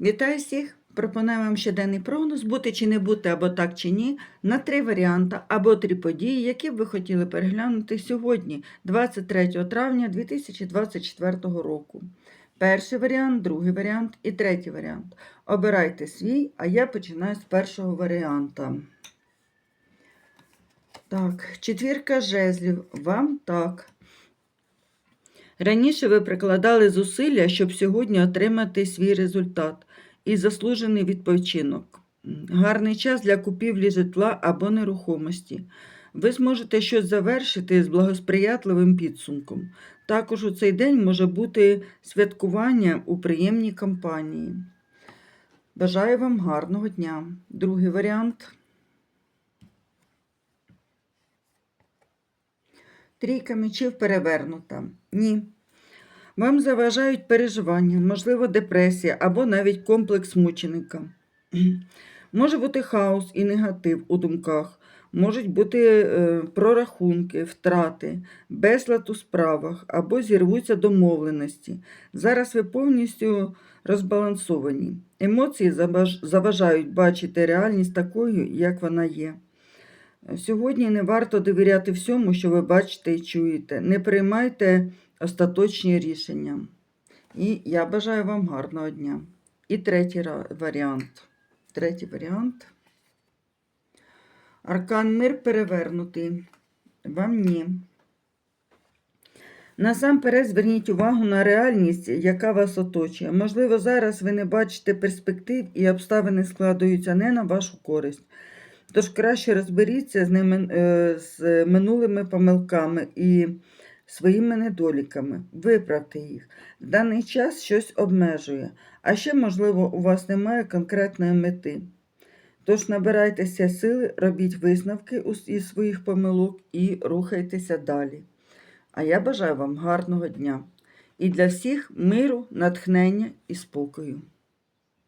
Вітаю всіх! Пропоную вам щоденний прогноз, бути чи не бути, або так чи ні, на три варіанти або три події, які б ви хотіли переглянути сьогодні, 23 травня 2024 року. Перший варіант, другий варіант і третій варіант. Обирайте свій, а я починаю з першого варіанта. Так, четвірка жезлів. Вам так. Раніше ви прикладали зусилля, щоб сьогодні отримати свій результат і заслужений відпочинок. Гарний час для купівлі житла або нерухомості. Ви зможете щось завершити з благосприятливим підсумком. Також у цей день може бути святкування у приємній компанії. Бажаю вам гарного дня. Другий варіант. Трійка мечів перевернута. Ні. Вам заважають переживання, можливо, депресія або навіть комплекс мученика. Може бути хаос і негатив у думках, можуть бути е, прорахунки, втрати, безлад у справах або зірвуться домовленості. Зараз ви повністю розбалансовані. Емоції заважають бачити реальність такою, як вона є. Сьогодні не варто довіряти всьому, що ви бачите і чуєте. Не приймайте остаточні рішення. І я бажаю вам гарного дня. І третій варіант. Третій варіант. Аркан мир перевернутий. Вам ні. Насамперед зверніть увагу на реальність, яка вас оточує. Можливо, зараз ви не бачите перспектив і обставини складаються не на вашу користь. Тож краще розберіться з, ними, е, з минулими помилками і своїми недоліками. Виправте їх. В даний час щось обмежує, а ще, можливо, у вас немає конкретної мети. Тож набирайтеся сили, робіть висновки із своїх помилок і рухайтеся далі. А я бажаю вам гарного дня і для всіх миру, натхнення і спокою.